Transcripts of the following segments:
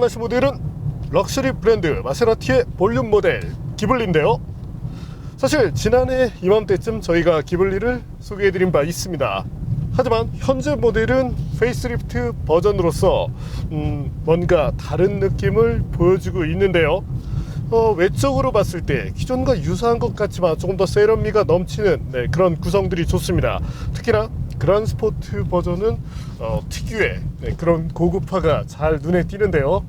만나신 모델은 럭셔리 브랜드 마세라티의 볼륨 모델 기블리인데요. 사실 지난해 이맘때쯤 저희가 기블리를 소개해드린 바 있습니다. 하지만 현재 모델은 페이스리프트 버전으로서 음, 뭔가 다른 느낌을 보여주고 있는데요. 어, 외적으로 봤을 때 기존과 유사한 것 같지만 조금 더 세련미가 넘치는 네, 그런 구성들이 좋습니다. 특히나 그란 스포트 버전은 어, 특유의 네, 그런 고급화가 잘 눈에 띄는데요.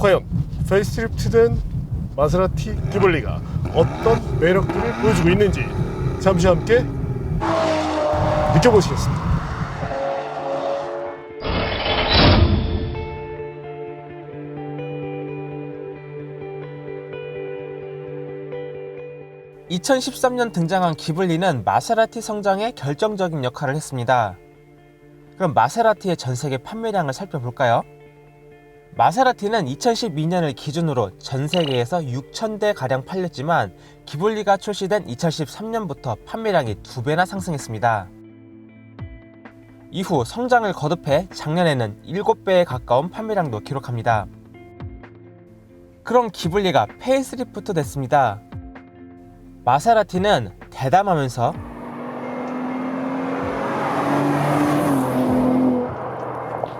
과연 페이스리프트된 마세라티 기블리가 어떤 매력들을 보여주고 있는지 잠시 함께 느껴보시겠습니다. (2013년) 등장한 기블리는 마세라티 성장에 결정적인 역할을 했습니다. 그럼 마세라티의 전 세계 판매량을 살펴볼까요? 마세라티는 2012년을 기준으로 전 세계에서 6,000대 가량 팔렸지만 기블리가 출시된 2013년부터 판매량이 두 배나 상승했습니다. 이후 성장을 거듭해 작년에는 7배에 가까운 판매량도 기록합니다. 그럼 기블리가 페이스리프트 됐습니다. 마세라티는 대담하면서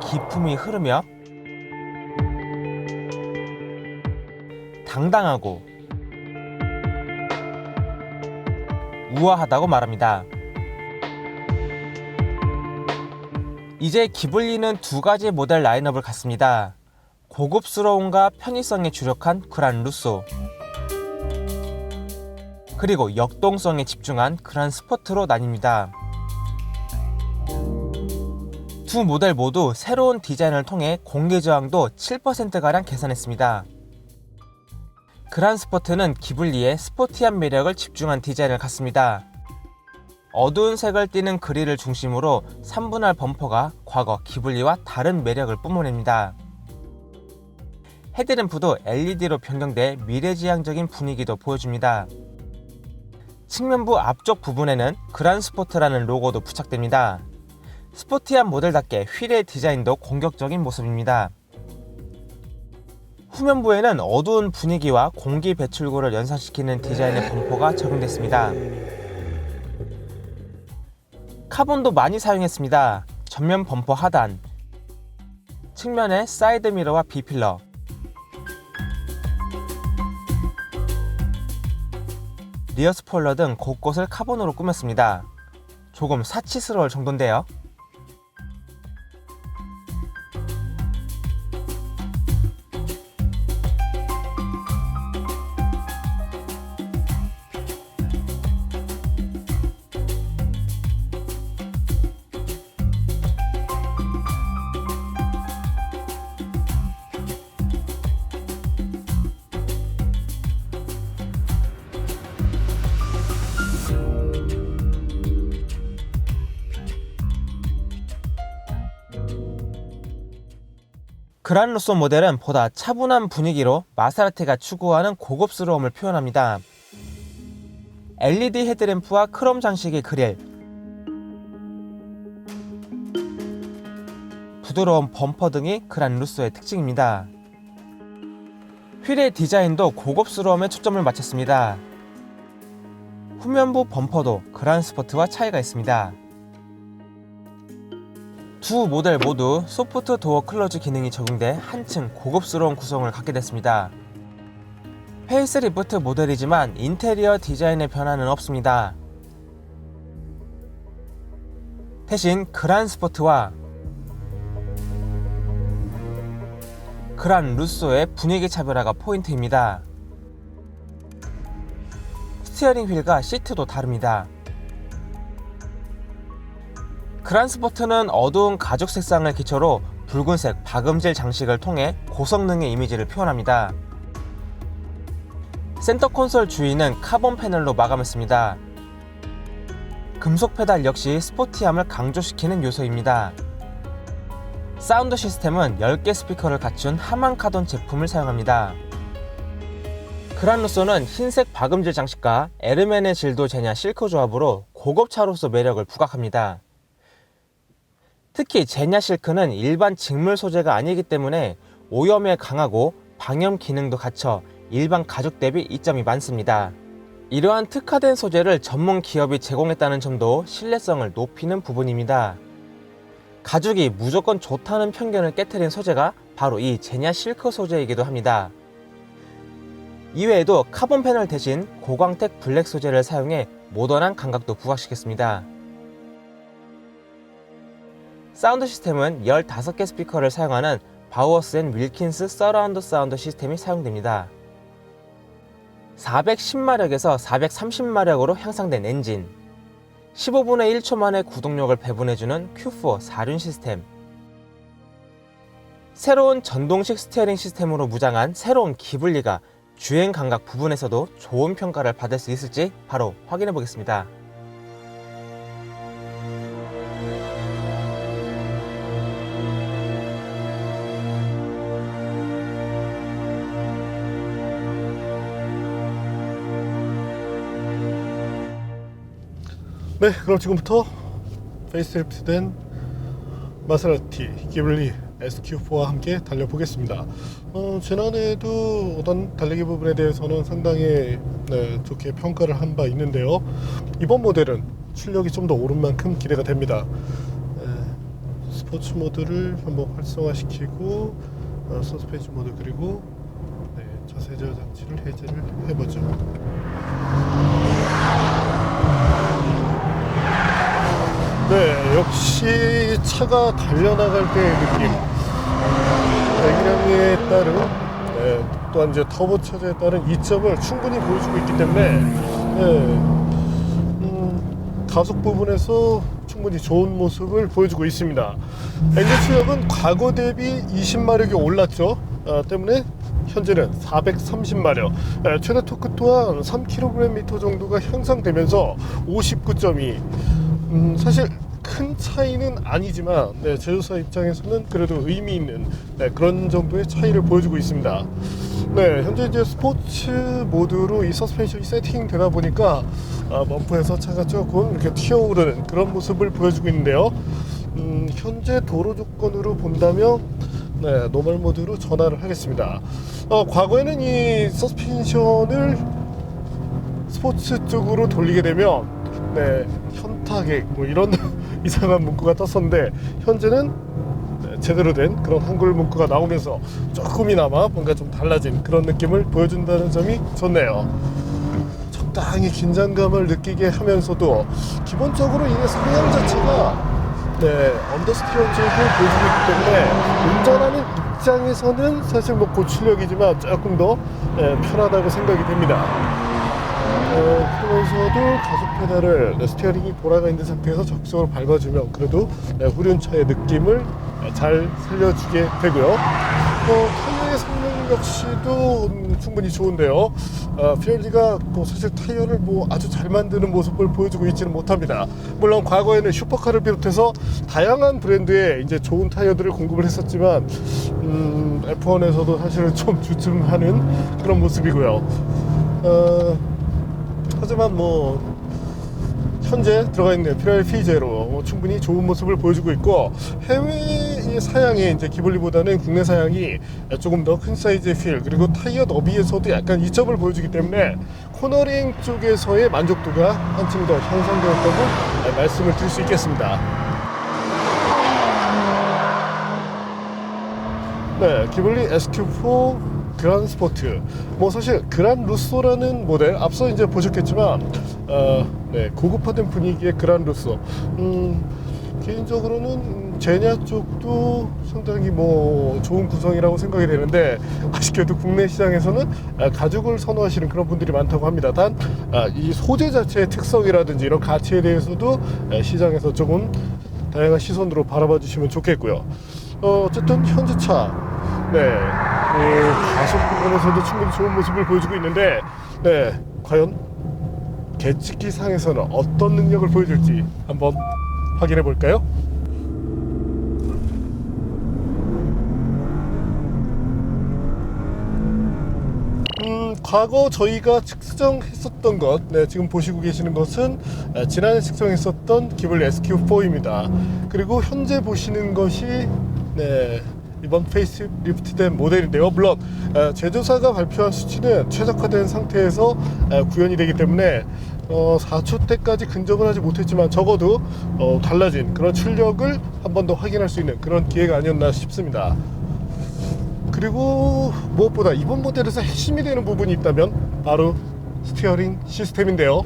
기품이 흐르며 당당하고 우아하다고 말합니다. 이제 기블리는 두 가지 모델 라인업을 갖습니다. 고급스러움과 편의성에 주력한 그란 루소 그리고 역동성에 집중한 그란 스포트로 나뉩니다. 두 모델 모두 새로운 디자인을 통해 공기 저항도 7%가량 개선했습니다. 그란 스포트는 기블리의 스포티한 매력을 집중한 디자인을 갖습니다. 어두운 색을 띠는 그릴을 중심으로 3분할 범퍼가 과거 기블리와 다른 매력을 뿜어냅니다. 헤드램프도 LED로 변경돼 미래지향적인 분위기도 보여줍니다. 측면부 앞쪽 부분에는 그란 스포트라는 로고도 부착됩니다. 스포티한 모델답게 휠의 디자인도 공격적인 모습입니다. 후면부에는 어두운 분위기와 공기 배출구를 연상시키는 디자인의 범퍼가 적용됐습니다. 카본도 많이 사용했습니다. 전면 범퍼 하단, 측면에 사이드 미러와 비필러, 리어 스포일러 등 곳곳을 카본으로 꾸몄습니다. 조금 사치스러울 정도인데요. 그란루소 모델은 보다 차분한 분위기로 마세라티가 추구하는 고급스러움을 표현합니다. LED 헤드램프와 크롬 장식의 그릴, 부드러운 범퍼 등이 그란루소의 특징입니다. 휠의 디자인도 고급스러움에 초점을 맞췄습니다. 후면부 범퍼도 그란 스포트와 차이가 있습니다. 두 모델 모두 소프트 도어 클로즈 기능이 적용돼 한층 고급스러운 구성을 갖게 됐습니다. 페이스리프트 모델이지만 인테리어 디자인의 변화는 없습니다. 대신 그란 스포트와 그란 루소의 분위기 차별화가 포인트입니다. 스티어링 휠과 시트도 다릅니다. 그란스포트는 어두운 가죽 색상을 기초로 붉은색 박음질 장식을 통해 고성능의 이미지를 표현합니다. 센터 콘솔 주위는 카본 패널로 마감했습니다. 금속 페달 역시 스포티함을 강조시키는 요소입니다. 사운드 시스템은 10개 스피커를 갖춘 하만카돈 제품을 사용합니다. 그란루소는 흰색 박음질 장식과 에르멘의 질도 제냐 실크 조합으로 고급차로서 매력을 부각합니다. 특히 제냐 실크는 일반 직물 소재가 아니기 때문에 오염에 강하고 방염 기능도 갖춰 일반 가죽 대비 이점이 많습니다. 이러한 특화된 소재를 전문 기업이 제공했다는 점도 신뢰성을 높이는 부분입니다. 가죽이 무조건 좋다는 편견을 깨뜨린 소재가 바로 이 제냐 실크 소재이기도 합니다. 이외에도 카본 패널 대신 고광택 블랙 소재를 사용해 모던한 감각도 부각시켰습니다. 사운드 시스템은 15개 스피커를 사용하는 바우어스 앤 윌킨스 서라운드 사운드 시스템이 사용됩니다. 410마력에서 430마력으로 향상된 엔진, 15분의 1초 만에 구동력을 배분해주는 Q4 사륜 시스템, 새로운 전동식 스티어링 시스템으로 무장한 새로운 기블리가 주행 감각 부분에서도 좋은 평가를 받을 수 있을지 바로 확인해 보겠습니다. 네, 그럼 지금부터 페이스리프트된 마세라티 기블리 SQ4와 함께 달려보겠습니다. 어, 지난해에도 어떤 달리기 부분에 대해서는 상당히 네, 좋게 평가를 한 바 있는데요. 이번 모델은 출력이 좀 더 오른 만큼 기대가 됩니다. 에, 스포츠 모드를 한번 활성화시키고 어, 서스펜션 모드 그리고 네, 자세 제어 장치를 해제를 해보죠. 네, 역시 차가 달려나갈 때의 느낌. 배기량에 따른 네, 또한 이제 터보 차저에 따른 이점을 충분히 보여주고 있기 때문에 네, 음, 가속 부분에서 충분히 좋은 모습을 보여주고 있습니다. 엔진 출력은 과거 대비 20마력이 올랐죠. 아, 때문에 현재는 430마력, 에, 최대 토크 또한 3kgm 정도가 향상되면서 59.2. 음, 사실 큰 차이는 아니지만 네, 제조사 입장에서는 그래도 의미 있는 네, 그런 정도의 차이를 보여주고 있습니다. 네, 현재 이제 스포츠 모드로 이 서스펜션이 세팅되다 보니까 아, 범프에서 차가 조금 이렇게 튀어오르는 그런 모습을 보여주고 있는데요. 음, 현재 도로 조건으로 본다면 네, 노멀 모드로 전환을 하겠습니다. 어, 과거에는 이 서스펜션을 스포츠 쪽으로 돌리게 되면 네, 현타객 뭐 이런 이상한 문구가 떴었는데 현재는 네, 제대로 된 그런 한글 문구가 나오면서 조금이나마 뭔가 좀 달라진 그런 느낌을 보여준다는 점이 좋네요. 적당히 긴장감을 느끼게 하면서도 기본적으로 이 성향 자체가 네, 언더스티어적을 보여주고 있기 때문에 운전하는 입장에서는 사실 뭐 고출력이지만 조금 더 네, 편하다고 생각이 됩니다. 어, 그러면서도 가속 페달을 네, 스티어링이 돌아가 있는 상태에서 적극적으로 밟아주면 그래도 네, 후륜차의 느낌을 네, 잘 살려주게 되고요. 어, 타이어의 성능 역시도 음, 충분히 좋은데요. 어, 피렐리가 뭐 사실 타이어를 뭐 아주 잘 만드는 모습을 보여주고 있지는 못합니다. 물론 과거에는 슈퍼카를 비롯해서 다양한 브랜드의 이제 좋은 타이어들을 공급을 했었지만 음, F1에서도 사실은 좀 주춤하는 그런 모습이고요. 어, 하지만 뭐 현재 들어가 있는 피라리 피제로 충분히 좋은 모습을 보여주고 있고 해외 사양의 이제 기블리보다는 국내 사양이 조금 더 큰 사이즈의 휠 그리고 타이어 너비에서도 약간 이점을 보여주기 때문에 코너링 쪽에서의 만족도가 한층 더 향상되었다고 말씀을 드릴 수 있겠습니다. 네, 기블리 SQ4 그란 스포트. 뭐 사실 그란 루소라는 모델 앞서 이제 보셨겠지만 어, 네, 고급화된 분위기의 그란 루소. 음, 개인적으로는 제냐 쪽도 상당히 뭐 좋은 구성이라고 생각이 되는데 아쉽게도 국내 시장에서는 아, 가죽을 선호하시는 그런 분들이 많다고 합니다. 단 이 소재 자체의 특성이라든지 이런 가치에 대해서도 아, 시장에서 조금 다양한 시선으로 바라봐 주시면 좋겠고요. 어, 어쨌든 현재 차, 네, 그 가속 부분에서도 충분히 좋은 모습을 보여주고 있는데, 네, 과연 개찍기 상에서는 어떤 능력을 보여줄지 한번 확인해 볼까요? 음, 음, 과거 저희가 측정했었던 것, 네, 지금 보시고 계시는 것은 아, 지난해 측정했었던 기블리 SQ4입니다. 그리고 현재 보시는 것이 네, 이번 페이스 리프트된 모델인데요. 물론 아, 제조사가 발표한 수치는 최적화된 상태에서 아, 구현이 되기 때문에 어, 4초 때까지 근접을 하지 못했지만 적어도 어, 달라진 그런 출력을 한 번 더 확인할 수 있는 그런 기회가 아니었나 싶습니다. 그리고 무엇보다 이번 모델에서 핵심이 되는 부분이 있다면 바로 스티어링 시스템인데요.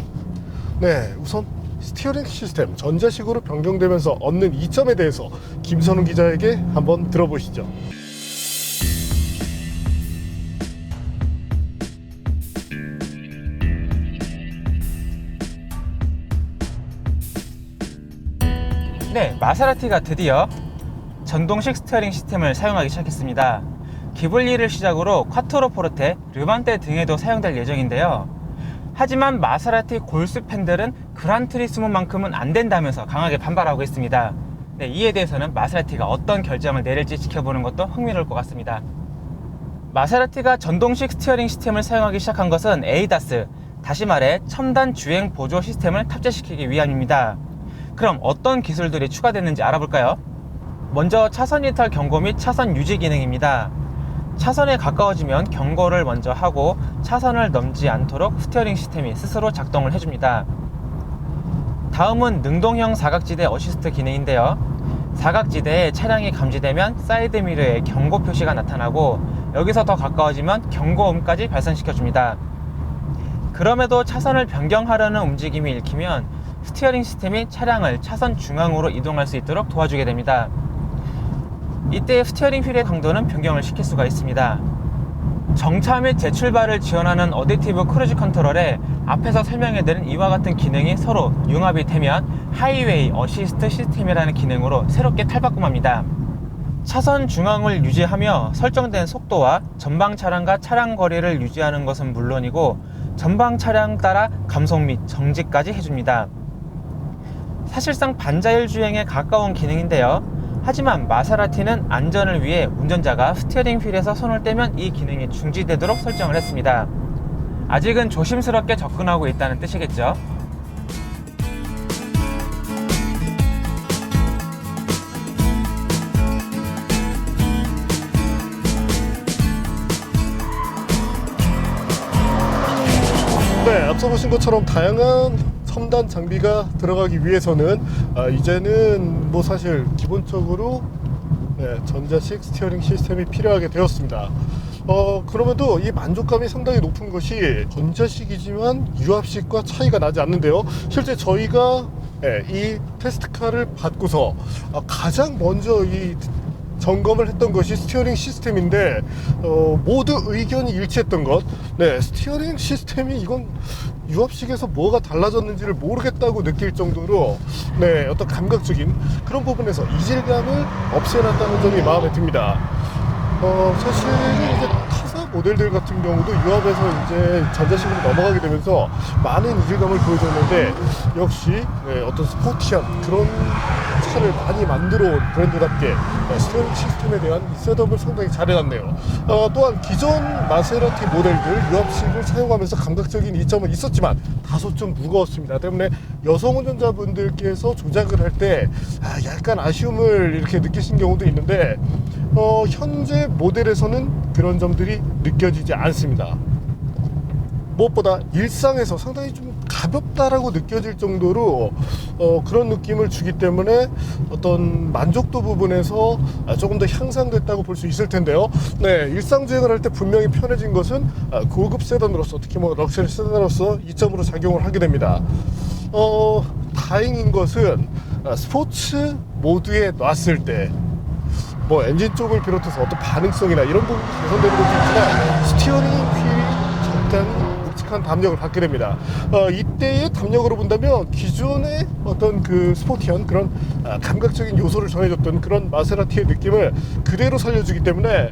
네, 우선 스티어링 시스템 전자식으로 변경되면서 얻는 이점에 대해서 김선웅 기자에게 한번 들어보시죠. 네, 마세라티가 드디어 전동식 스티어링 시스템을 사용하기 시작했습니다. 기블리를 시작으로 콰토로 포르테, 르반테 등에도 사용될 예정인데요. 하지만 마세라티 골수 팬들은 그란트리스모만큼은 안 된다면서 강하게 반발하고 있습니다. 네, 이에 대해서는 마세라티가 어떤 결정을 내릴지 지켜보는 것도 흥미로울 것 같습니다. 마세라티가 전동식 스티어링 시스템을 사용하기 시작한 것은 에이다스, 다시 말해 첨단 주행 보조 시스템을 탑재시키기 위함입니다. 그럼 어떤 기술들이 추가됐는지 알아볼까요? 먼저 차선 이탈 경고 및 차선 유지 기능입니다. 차선에 가까워지면 경고를 먼저 하고 차선을 넘지 않도록 스티어링 시스템이 스스로 작동을 해줍니다. 다음은 능동형 사각지대 어시스트 기능인데요. 사각지대에 차량이 감지되면 사이드 미러에 경고 표시가 나타나고 여기서 더 가까워지면 경고음까지 발산시켜 줍니다. 그럼에도 차선을 변경하려는 움직임이 읽히면 스티어링 시스템이 차량을 차선 중앙으로 이동할 수 있도록 도와주게 됩니다. 이때 스티어링 휠의 강도는 변경을 시킬 수가 있습니다. 정차 및 재출발을 지원하는 어댑티브 크루즈 컨트롤에 앞에서 설명해드린 이와 같은 기능이 서로 융합이 되면 하이웨이 어시스트 시스템이라는 기능으로 새롭게 탈바꿈합니다. 차선 중앙을 유지하며 설정된 속도와 전방 차량과 차량 거리를 유지하는 것은 물론이고 전방 차량 따라 감속 및 정지까지 해줍니다. 사실상 반자율 주행에 가까운 기능인데요. 하지만 마세라티는 안전을 위해 운전자가 스티어링 휠에서 손을 떼면 이 기능이 중지되도록 설정을 했습니다. 아직은 조심스럽게 접근하고 있다는 뜻이겠죠. 네, 앞서 보신 것처럼 다양한 첨단 장비가 들어가기 위해서는 아, 이제는 뭐 사실 기본적으로 네, 전자식 스티어링 시스템이 필요하게 되었습니다. 어, 그럼에도 이 만족감이 상당히 높은 것이 전자식이지만 유압식과 차이가 나지 않는데요. 실제 저희가 네, 이 테스트카를 받고서 아, 가장 먼저 이 점검을 했던 것이 스티어링 시스템인데 어, 모두 의견이 일치했던 것. 네, 스티어링 시스템이 이건 유압식에서 뭐가 달라졌는지를 모르겠다고 느낄 정도로 네, 어떤 감각적인 그런 부분에서 이질감을 없애놨다는 점이 마음에 듭니다. 어, 사실은 이제 모델들 같은 경우도 유압에서 이제 전자식으로 넘어가게 되면서 많은 이질감을 보여줬는데 역시 네, 어떤 스포티한 그런 차를 많이 만들어 온 브랜드답게 네, 스티어링 시스템에 대한 이 셋업을 상당히 잘해놨네요. 어, 또한 기존 마세라티 모델들 유압식을 사용하면서 감각적인 이점은 있었지만 다소 좀 무거웠습니다. 때문에 여성 운전자분들께서 조작을 할때 아, 약간 아쉬움을 이렇게 느끼신 경우도 있는데 어, 현재 모델에서는 그런 점들이 느껴지지 않습니다. 무엇보다 일상에서 상당히 좀 가볍다라고 느껴질 정도로 어, 그런 느낌을 주기 때문에 어떤 만족도 부분에서 아, 조금 더 향상됐다고 볼 수 있을 텐데요. 네, 일상 주행을 할 때 분명히 편해진 것은 아, 고급 세단으로서 특히 뭐 럭셔리 세단으로서 이점으로 작용을 하게 됩니다. 어, 다행인 것은 아, 스포츠 모드에 놨을 때 뭐 엔진 쪽을 비롯해서 어떤 반응성이나 이런 부분이 개선되는 것도 있지만 스티어링 휠이 적당히 묵직한 담력을 갖게 됩니다. 어, 이때의 담력으로 본다면 기존의 어떤 그 스포티한 그런 아, 감각적인 요소를 전해줬던 그런 마세라티의 느낌을 그대로 살려주기 때문에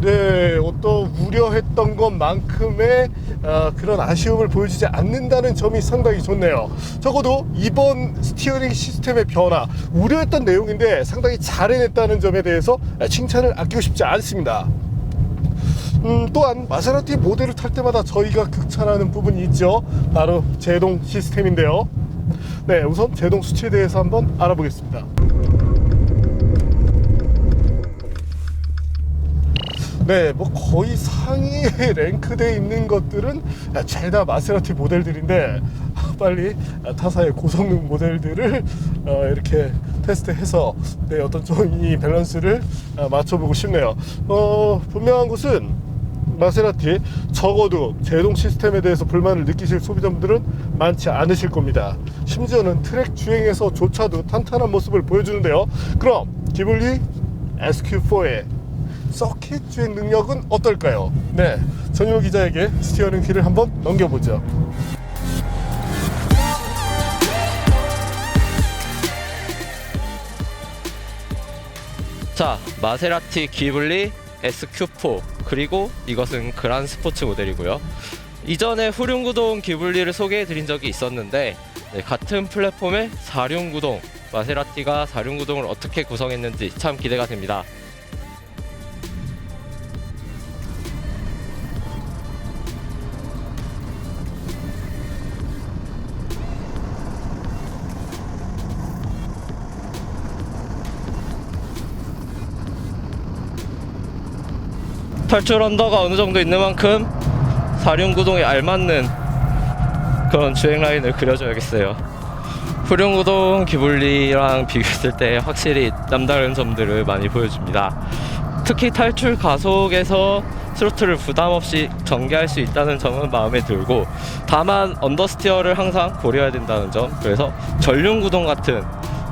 네, 어떤 우려했던 것만큼의 아, 그런 아쉬움을 보여주지 않는다는 점이 상당히 좋네요. 적어도 이번 스티어링 시스템의 변화, 우려했던 내용인데 상당히 잘 해냈다는 점에 대해서 칭찬을 아끼고 싶지 않습니다. 음, 또한 마세라티 모델을 탈 때마다 저희가 극찬하는 부분이 있죠. 바로 제동 시스템인데요. 네, 우선 제동 수치에 대해서 한번 알아보겠습니다. 네, 뭐 거의 상위에 랭크돼 있는 것들은 죄다 마세라티 모델들인데 빨리 타사의 고성능 모델들을 어, 이렇게 테스트해서 네, 어떤 좀 이 밸런스를 어, 맞춰보고 싶네요. 어, 분명한 것은 마세라티 적어도 제동 시스템에 대해서 불만을 느끼실 소비자분들은 많지 않으실 겁니다. 심지어는 트랙 주행에서조차도 탄탄한 모습을 보여주는데요. 그럼 기블리 SQ4의 서킷 주행 능력은 어떨까요? 네, 전용 기자에게 스티어링 키를 한번 넘겨보죠. 자, 마세라티 기블리 SQ4 그리고 이것은 그란 스포츠 모델이고요. 이전에 후륜구동 기블리를 소개해 드린 적이 있었는데 네, 같은 플랫폼의 사륜구동 마세라티가 사륜구동을 어떻게 구성했는지 참 기대가 됩니다. 탈출 언더가 어느 정도 있는 만큼 사륜구동에 알맞는 그런 주행 라인을 그려줘야겠어요. 후륜구동 기블리랑 비교했을 때 확실히 남다른 점들을 많이 보여줍니다. 특히 탈출 가속에서 스로틀을 부담 없이 전개할 수 있다는 점은 마음에 들고 다만 언더스티어를 항상 고려해야 된다는 점 그래서 전륜 구동 같은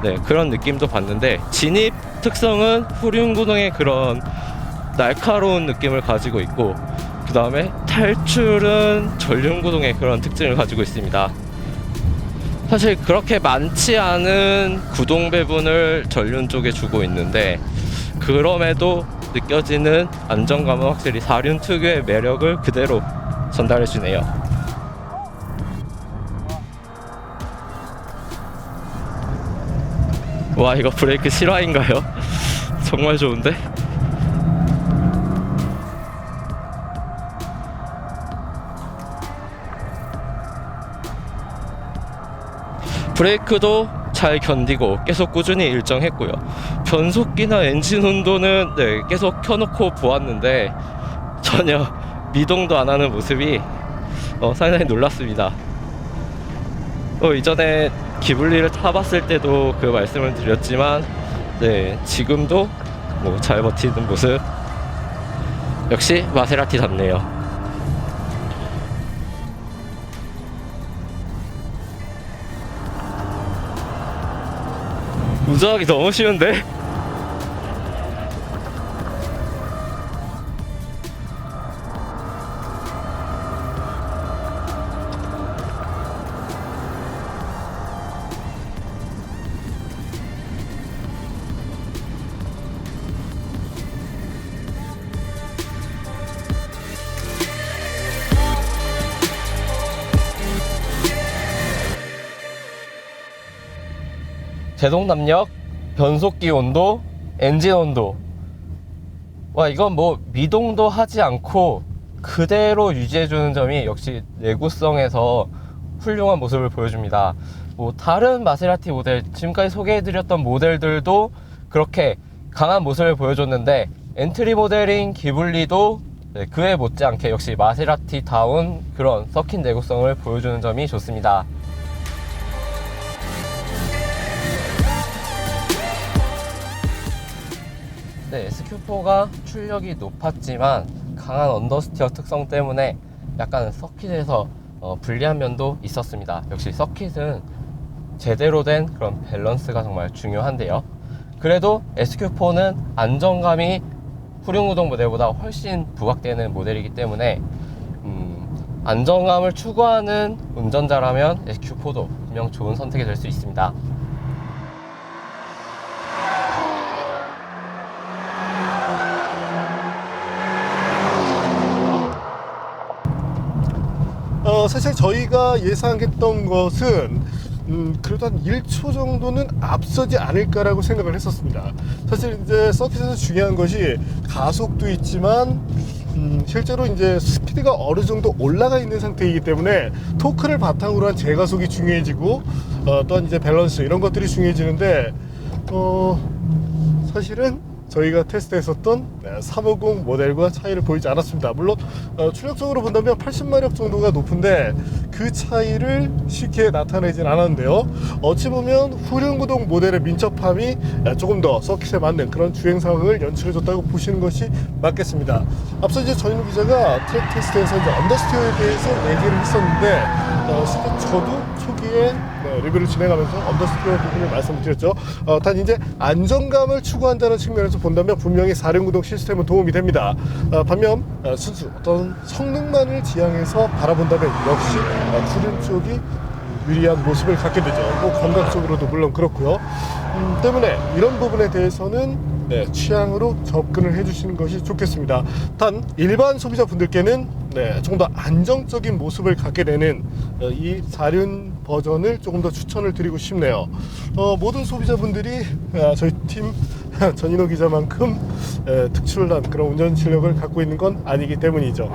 네, 그런 느낌도 봤는데 진입 특성은 후륜 구동의 그런 날카로운 느낌을 가지고 있고 그 다음에 탈출은 전륜구동의 그런 특징을 가지고 있습니다. 사실 그렇게 많지 않은 구동 배분을 전륜 쪽에 주고 있는데 그럼에도 느껴지는 안정감은 확실히 사륜 특유의 매력을 그대로 전달해 주네요. 와 이거 브레이크 실화인가요? 정말 좋은데? 브레이크도 잘 견디고 계속 꾸준히 일정했고요. 변속기나 엔진 온도는 네, 계속 켜놓고 보았는데 전혀 미동도 안 하는 모습이 어, 상당히 놀랐습니다. 어, 이전에 기블리를 타봤을 때도 그 말씀을 드렸지만 네, 지금도 뭐 잘 버티는 모습 역시 마세라티답네요. 운전하기 너무 쉬운데? 제동 담력, 변속기 온도, 엔진 온도. 와, 이건 뭐 미동도 하지 않고 그대로 유지해주는 점이 역시 내구성에서 훌륭한 모습을 보여줍니다. 뭐 다른 마세라티 모델, 지금까지 소개해드렸던 모델들도 그렇게 강한 모습을 보여줬는데 엔트리 모델인 기블리도 네, 그에 못지않게 역시 마세라티다운 그런 서킷 내구성을 보여주는 점이 좋습니다. 네, SQ4가 출력이 높았지만 강한 언더스티어 특성 때문에 약간 서킷에서 어, 불리한 면도 있었습니다. 역시 서킷은 제대로 된 그런 밸런스가 정말 중요한데요. 그래도 SQ4는 안정감이 후륜구동 모델보다 훨씬 부각되는 모델이기 때문에 음, 안정감을 추구하는 운전자라면 SQ4도 분명 좋은 선택이 될 수 있습니다. 어, 사실 저희가 예상했던 것은 음, 그래도 한 1초 정도는 앞서지 않을까라고 생각을 했었습니다. 사실 이제 서킷에서 중요한 것이 가속도 있지만 음, 실제로 이제 스피드가 어느 정도 올라가 있는 상태이기 때문에 토크를 바탕으로 한 제가속이 중요해지고 어, 또한 이제 밸런스 이런 것들이 중요해지는데 어, 사실은 저희가 테스트했었던 350 모델과 차이를 보이지 않았습니다. 물론 어, 출력적으로 본다면 80마력 정도가 높은데 그 차이를 쉽게 나타내진 않았는데요. 어찌 보면 후륜구동 모델의 민첩함이 조금 더 서킷에 맞는 그런 주행 상황을 연출해줬다고 보시는 것이 맞겠습니다. 앞서 이제 전인우 기자가 트랙 테스트에서 이제 언더스티어에 대해서 얘기를 했었는데 어, 실제 저도 초기에 네, 리뷰를 진행하면서 언더스티어 부분을 말씀을 드렸죠. 어, 단 이제 안정감을 추구한다는 측면에서 본다면 분명히 사륜구동 시스템은 도움이 됩니다. 어, 반면 어, 순수 어떤 성능만을 지향해서 바라본다면 역시 어, 후륜 쪽이 유리한 모습을 갖게 되죠. 뭐 감각적으로도 물론 그렇고요. 음, 때문에 이런 부분에 대해서는 네, 취향으로 접근을 해주시는 것이 좋겠습니다. 단 일반 소비자분들께는 네, 조금 더 안정적인 모습을 갖게 되는 어, 이 사륜 버전을 조금 더 추천을 드리고 싶네요. 어, 모든 소비자분들이 아, 저희 팀 전인호 기자만큼 에, 특출난 그런 운전 실력을 갖고 있는 건 아니기 때문이죠.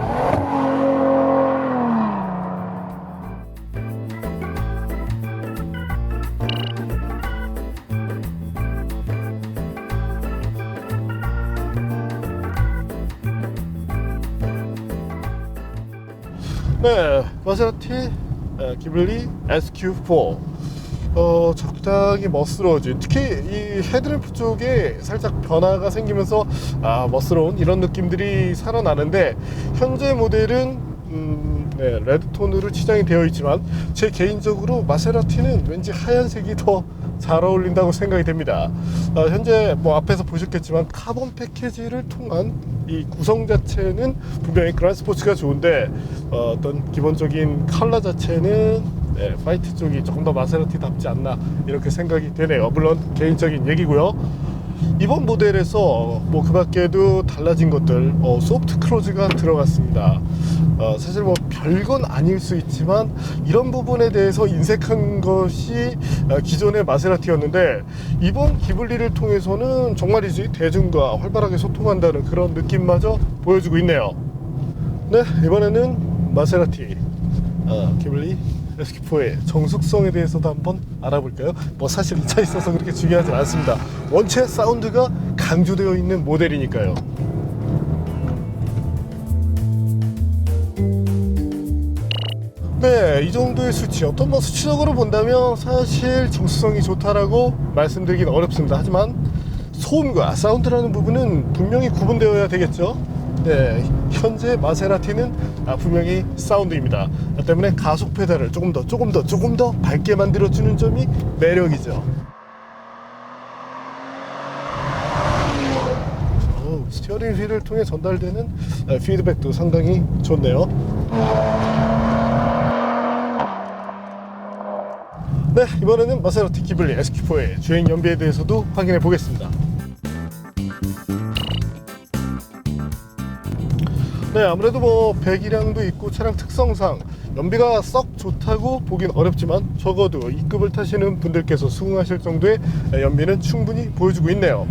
네, 마세라티 에, 기블리 SQ4 어, 적당히 멋스러워진 특히 이 헤드램프 쪽에 살짝 변화가 생기면서 아 멋스러운 이런 느낌들이 살아나는데 현재 모델은 음, 네, 레드톤으로 치장이 되어 있지만 제 개인적으로 마세라티는 왠지 하얀색이 더 잘 어울린다고 생각이 됩니다. 어, 현재 뭐 앞에서 보셨겠지만 카본 패키지를 통한 이 구성 자체는 분명히 그란 스포츠가 좋은데 어, 어떤 기본적인 컬러 자체는 네, 파이트 쪽이 조금 더 마세라티답지 않나 이렇게 생각이 되네요. 물론 개인적인 얘기고요. 이번 모델에서 뭐 그 밖에도 달라진 것들 어, 소프트 크로즈가 들어갔습니다. 어, 사실 뭐 별건 아닐 수 있지만 이런 부분에 대해서 인색한 것이 어, 기존의 마세라티였는데 이번 기블리를 통해서는 정말이지 대중과 활발하게 소통한다는 그런 느낌마저 보여주고 있네요. 네 이번에는 마세라티 어, 기블리 SQ4의 정숙성에 대해서도 한번 알아볼까요? 뭐 사실 이차 있어서 그렇게 중요하진 않습니다. 원체 사운드가 강조되어 있는 모델이니까요. 네, 이 정도의 수치, 어떤 뭐 수치적으로 본다면 사실 정수성이 좋다라고 말씀드리긴 어렵습니다. 하지만 소음과 사운드라는 부분은 분명히 구분되어야 되겠죠. 네, 현재 마세라티는 아, 분명히 사운드입니다. 때문에 가속 페달을 조금 더, 조금 더, 조금 더 밝게 만들어주는 점이 매력이죠. 오, 스티어링 휠을 통해 전달되는 아, 피드백도 상당히 좋네요. 네, 이번에는 마세라티 기블리 SQ4의 주행 연비에 대해서도 확인해 보겠습니다. 네, 아무래도 뭐 배기량도 있고 차량 특성상 연비가 썩 좋다고 보긴 어렵지만 적어도 이 급을 타시는 분들께서 수긍하실 정도의 연비는 충분히 보여주고 있네요.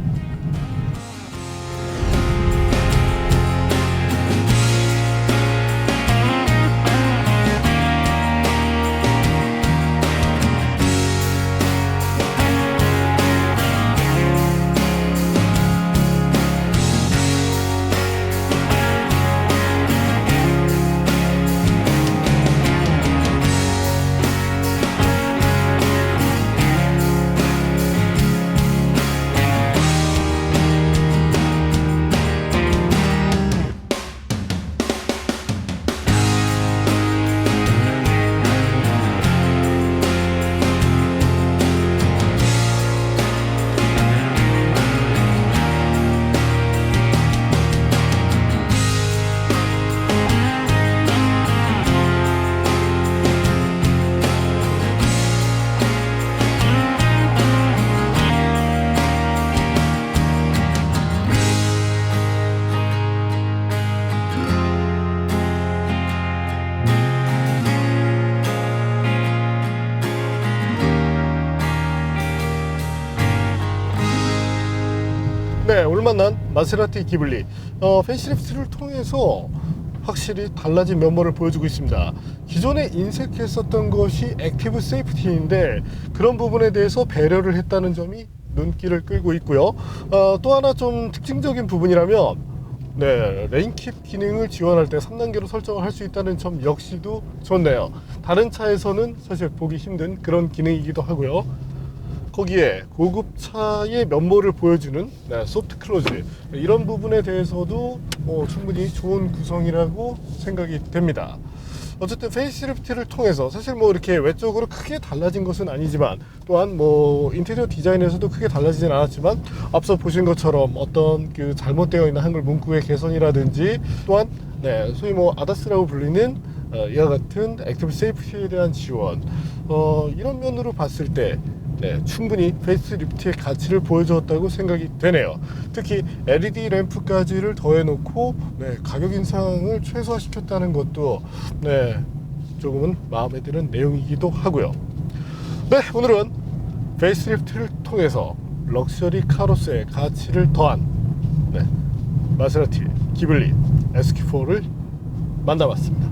마세라티 기블리 어, 팬시리프트를 통해서 확실히 달라진 면모를 보여주고 있습니다. 기존에 인색했었던 것이 액티브 세이프티인데 그런 부분에 대해서 배려를 했다는 점이 눈길을 끌고 있고요. 어, 또 하나 좀 특징적인 부분이라면 네, 레인킵 기능을 지원할 때 3단계로 설정을 할 수 있다는 점 역시도 좋네요. 다른 차에서는 사실 보기 힘든 그런 기능이기도 하고요. 거기에 고급차의 면모를 보여주는 네, 소프트 클로즈 이런 부분에 대해서도 어, 충분히 좋은 구성이라고 생각이 됩니다. 어쨌든 페이스리프트를 통해서 사실 뭐 이렇게 외적으로 크게 달라진 것은 아니지만 또한 뭐 인테리어 디자인에서도 크게 달라지진 않았지만 앞서 보신 것처럼 어떤 그 잘못되어 있는 한글 문구의 개선이라든지 또한 네, 소위 뭐 아다스라고 불리는 어, 이와 같은 액티브 세이프티에 대한 지원 어, 이런 면으로 봤을 때 네, 충분히 페이스리프트의 가치를 보여주었다고 생각이 되네요. 특히 LED 램프까지를 더해놓고 네, 가격 인상을 최소화시켰다는 것도 네, 조금은 마음에 드는 내용이기도 하고요. 네, 오늘은 페이스리프트를 통해서 럭셔리 카로스의 가치를 더한 네, 마세라티 기블리 SQ4를 만나봤습니다.